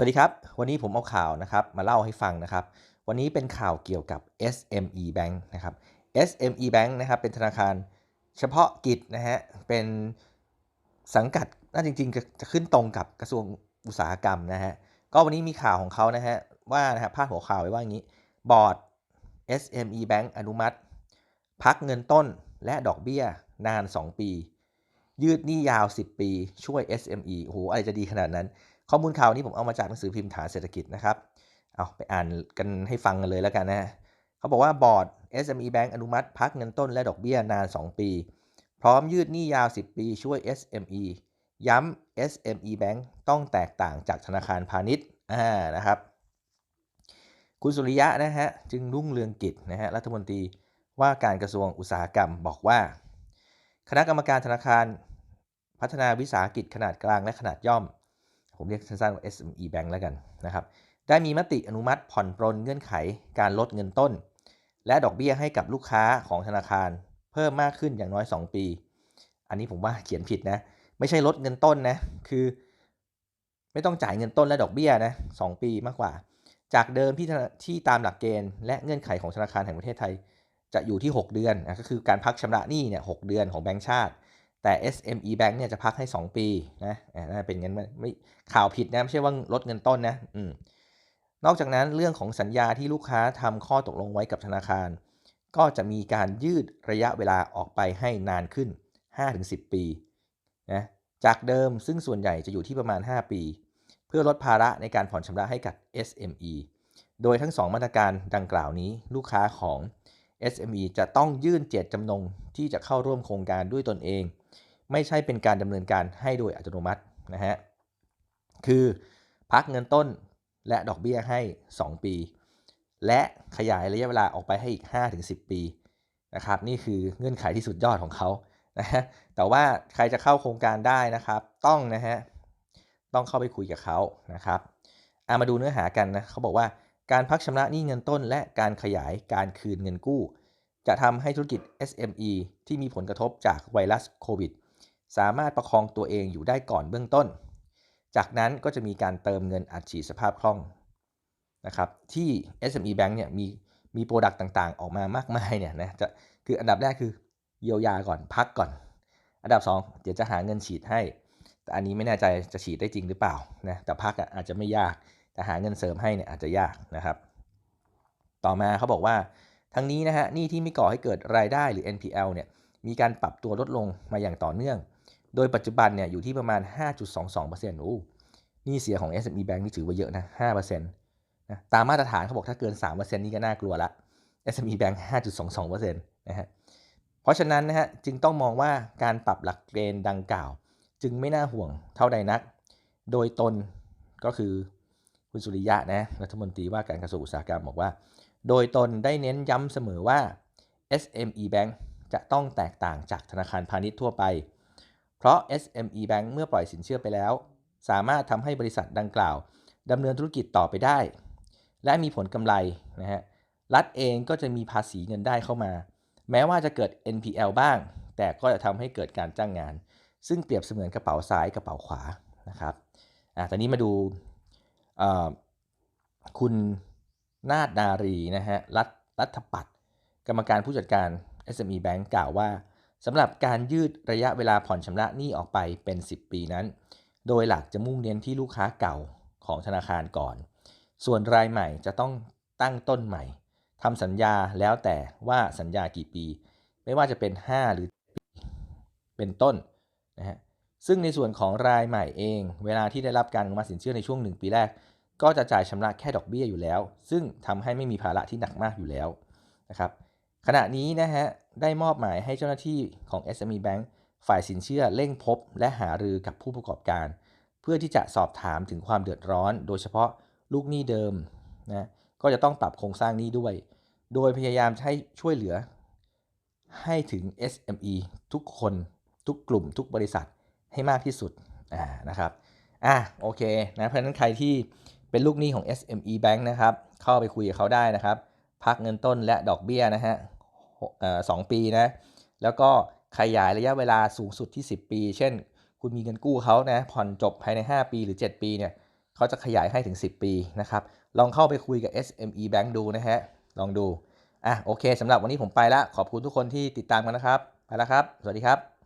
สวัสดีครับ วันนี้ผมเอาข่าวนะครับมาเล่าให้ฟังนะครับ วันนี้เป็นข่าวเกี่ยวกับ SME Bank นะครับ SME Bank นะครับเป็นธนาคารเฉพาะกิจนะฮะเป็นสังกัดน่าจริงๆ จะขึ้นตรงกับกระทรวงอุตสาหกรรมนะฮะก็วันนี้มีข่าวของเขานะฮะว่านะฮะพาดหัวข่าวไว้ว่าอย่างนี้บอร์ด SME Bank อนุมัติ พักเงินต้นและดอกเบี้ยนาน 2 ปี ยืดหนี้ยาว 10 ปี ช่วย SME โอ้โหอะไรจะดีขนาดนั้น ข้อมูลข่าวนี้ผมเอามาจากหนังสือพิมพ์ฐานเศรษฐกิจนะครับ เอาไปอ่านกันให้ฟังกันเลยแล้วกันนะเขาบอกว่าบอร์ด SME Bank อนุมัติพักเงินต้นและดอกเบี้ยนาน 2 ปี พร้อมยืดหนี้ยาว 10 ปีช่วย SME ย้ำ SME Bank ต้องแตกต่างจากธนาคารพาณิชย์อ่านะครับ คุณสุริยะนะฮะจึงรุ่งเรืองกิจนะฮะรัฐมนตรีว่าการกระทรวงอุตสาหกรรมบอกว่า คณะกรรมการธนาคารพัฒนาวิสาหกิจขนาดกลางและขนาดย่อม ผมเรียกสั้นๆว่า SME Bank แล้วกันนะครับ ได้มีมติอนุมัติผ่อนปรนเงื่อนไขการลดเงินต้น และดอกเบี้ยให้กับลูกค้าของธนาคาร เพิ่มมากขึ้นอย่างน้อย 2 ปี อันนี้ผมว่าเขียนผิดนะ ไม่ใช่ลดเงินต้นนะ คือ ไม่ต้องจ่ายเงินต้นและดอกเบี้ยนะสปีมากกว่า จากเดิมที่ที่ตามหลักเกณฑ์ และเงื่อนไขของธนาคารแห่งประเทศไทย จะอยู่ที่ 6 เดือนนะก็คือการพักชำระหนี้เนี่ยหเดือนของแบงก์ชาติ แต่ SME Bank เนี่ยจะพักให้ 2 ปีนะน่าเป็นงั้นไม่ข่าวผิดนะไม่ใช่ว่าลดเงินต้นนะอืมนอกจากนั้นเรื่องของสัญญาที่ลูกค้าทำข้อตกลงไว้กับธนาคาร ก็จะมีการยืดระยะเวลาออกไปให้นานขึ้น 5-10 ปีนะจากเดิมซึ่งส่วนใหญ่จะอยู่ที่ประมาณ 5 ปี เพื่อลดภาระในการผ่อนชำระให้กับ SME โดยทั้ง 2 มาตรการดังกล่าวนี้ลูกค้าของ SME จะต้องยื่นเจตจำนงที่จะเข้าร่วมโครงการด้วยตนเอง ไม่ใช่เป็นการดำเนินการให้โดยอัตโนมัตินะฮะ คือพักเงินต้นและดอกเบี้ยให้ 2 ปี และขยายระยะเวลาออกไปให้อีก 5-10 ปีนะครับนี่คือเงื่อนไขที่สุดยอดของเขานะฮะแต่ว่าใครจะเข้าโครงการได้นะครับต้องนะฮะต้องเข้าไปคุยกับเขานะครับามาดูเนื้อหากันนะเขาบอกว่า การพักชำระหนี้เงินต้น และการขยายการคืนเงินกู้ จะทำให้ธุรกิจ SME ที่มีผลกระทบจากไวรัสโควิด สามารถประคองตัวเองอยู่ได้ก่อนเบื้องต้น จากนั้นก็จะมีการเติมเงินอัดฉีดสภาพคล่องนะครับที่ SME Bank เนี่ยมีมีโปรดักต์ต่างๆ ออกมามากมายเนี่ยนะจะคืออันดับแรกคือเยียวยาก่อนพักก่อน อันดับ 2 เดี๋ยวจะหาเงินฉีดให้ แต่อันนี้ไม่แน่ใจจะฉีดได้จริงหรือเปล่านะแต่พักอาจจะไม่ยาก แต่หาเงินเสริมให้เนี่ยอาจจะยากนะครับ ต่อมาเขาบอกว่าทั้งนี้นะฮะนี่ที่ไม่ก่อให้เกิดรายได้หรือ NPL เนี่ยมีการปรับตัวลดลงมาอย่างต่อเนื่อง โดยปัจจุบันเนี่ยอยู่ที่ประมาณ 5.22%โอ้นี่เสียของ SME Bank นี่ถือว่าเยอะนะ5%นะตามมาตรฐานเขาบอกถ้าเกิน 3%นี่ก็น่ากลัวละ SME Bank 5.22%นะฮะเพราะฉะนั้นนะฮะจึงต้องมองว่าการปรับหลักเกณฑ์ดังกล่าว จึงไม่น่าห่วงเท่าใดนัก โดยตนก็คือ คุณสุริยะนะรัฐมนตรีว่าการกระทรวงอุตสาหกรรมบอกว่า โดยตนได้เน้นย้ำเสมอว่า SME Bank จะต้องแตกต่างจากธนาคารพาณิชย์ทั่วไป เพราะ SME Bank เมื่อปล่อยสินเชื่อไปแล้ว สามารถทำให้บริษัทดังกล่าวดำเนินธุรกิจต่อไปได้ และมีผลกำไรนะฮะรัฐเองก็จะมีภาษีเงินได้เข้ามา แม้ว่าจะเกิด NPL บ้าง แต่ก็จะทำให้เกิดการจ้างงาน ซึ่งเปรียบเสมือนกระเป๋าซ้ายกระเป๋าขวานะครับอะตอนนี้มาดู คุณนาดนารีนะฮะรัฐรัฐปัตกรรมการผู้จัดการ SME Bank กล่าวว่าสำหรับการยืดระยะเวลาผ่อนชำระหนี้ออกไปเป็น 10 ปีนั้น โดยหลักจะมุ่งเน้นที่ลูกค้าเก่าของธนาคารก่อน ส่วนรายใหม่จะต้องตั้งต้นใหม่ทำสัญญาแล้วแต่ว่าสัญญากี่ปี ไม่ว่าจะเป็น 5 หรือ เป็นต้นนะฮะ ซึ่งในส่วนของรายใหม่เอง เวลาที่ได้รับการอนุมัติสินเชื่อในช่วง 1 ปีแรก ก็จะจ่ายชำระแค่ดอกเบี้ยอยู่แล้ว ซึ่งทำให้ไม่มีภาระที่หนักมากอยู่แล้วนะครับขณะนี้นะฮะได้มอบหมายให้เจ้าหน้าที่ของ SME Bank ฝ่ายสินเชื่อเร่งพบ และหารือกับผู้ประกอบการ เพื่อที่จะสอบถามถึงความเดือดร้อน โดยเฉพาะลูกหนี้เดิมนะก็จะต้องปรับโครงสร้างนี้ด้วย โดยพยายามให้ช่วยเหลือ ให้ถึง SME ทุกคน ทุกกลุ่ม ทุกบริษัท ให้มากที่สุดอ่านะครับอะโอเคนะเพราะฉะนั้นใครที่เป็นลูกหนี้ของ SME Bank นะครับ เข้าไปคุยกับเขาได้นะครับ พักเงินต้นและดอกเบี้ยนะฮะสองปีนะ แล้วก็ขยายระยะเวลาสูงสุดที่ 10 ปี เช่น คุณมีเงินกู้เขานะผ่อนจบภายใน 5 ปีหรือ 7 ปีเนี่ยเขาจะขยายให้ถึง 10 ปีนะครับ ลองเข้าไปคุยกับ SME Bank ดูนะฮะ ลองดู อะโอเคสำหรับวันนี้ผมไปแล้วขอบคุณทุกคนที่ติดตามกันนะครับ ไปแล้วครับ สวัสดีครับ